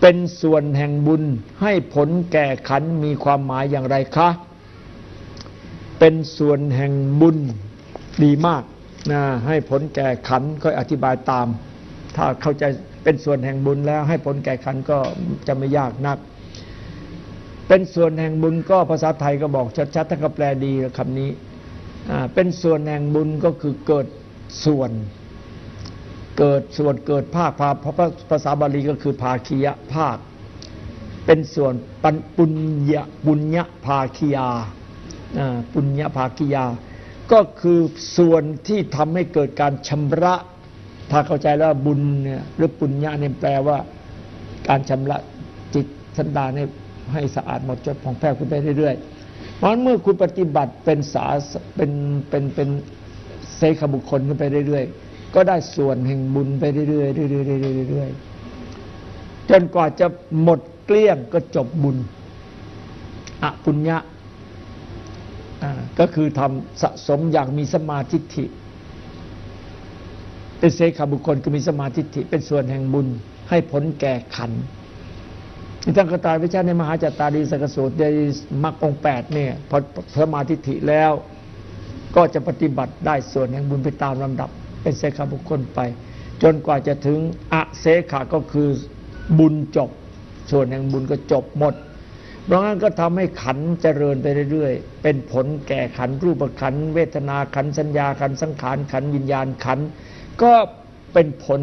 เป็นส่วนแห่งบุญให้ผลแก่ขันมีความหมายอย่างไรคะ เป็นส่วนแห่งบุญดีมากนะให้ผลแก่ขันธ์ค่อธิบายตาม ถ้าเข้าใจเป็นส่วนแห่งบุญแล้วให้ผลแก่ขันก็จะไม่ยากนัก เป็นส่วนแห่งบุญก็ภาษาไทยก็บอกชัดๆท่านก็แปลดีคำนี้ เป็นส่วนแห่งบุญก็คือเกิดส่วน เกิดส่วนเกิดภาคภาภาภาษาบาลีก็คือภาคียภาค เป็นส่วนปัญปุญญะปุญญะภาคียาปุญญะภาคียา ก็คือส่วนที่ทำให้เกิดการชำระ ถ้าเข้าใจแล้วบุญเนี่ยหรือปุญญะเนี่ยแปลว่า การชำระจิตสันดานให้ให้สะอาดหมดจดผ่องแผ้วขึ้นไปเรื่อยๆเพราะฉะนั้นเมื่อคุณปฏิบัติเป็นสาเป็นเป็นเป็นเซขบุคคลขึ้นไปเรื่อยๆ ก็ได้ส่วนแห่งบุญไปเรื่อยๆเรื่อยๆเรื่อยๆจนกว่าจะหมดเกลี้ยงก็จบบุญอปุญญะก็คือทำสะสมอย่างมีสมาธิิเป็นเสขบุคคลก็มีสมาธิิเป็นส่วนแห่งบุญให้ผลแก่ขันท่านกตายวิชาในมหาจัตตารีสกสูตรในมรรคองแปดเนี่ยพอสมาธิิแล้ว ก็จะปฏิบัติได้ส่วนแห่งบุญไปตามลำดับ เป็นเสขาบุคคลไป จนกว่าจะถึงอเสขาก็คือบุญจบ ส่วนแห่งบุญก็จบหมด เพราะงั้นก็ทำให้ขันเจริญไปเรื่อยๆ เป็นผลแก่ขันรูปขัน เวทนาขันสัญญาขันสังขารขันวิญญาณขันก็เป็นผล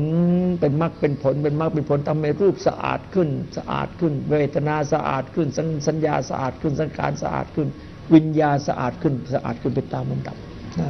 เป็นมรรคเป็นผลเป็นมรรคเป็นผลทำให้รูปสะอาดขึ้นสะอาดขึ้น เวทนาสะอาดขึ้น สัญสัญญาสะอาดขึ้นสังขารสะอาดขึ้น วิญญาณสะอาดขึ้นสะอาดขึ้นไปตามลำดับนะ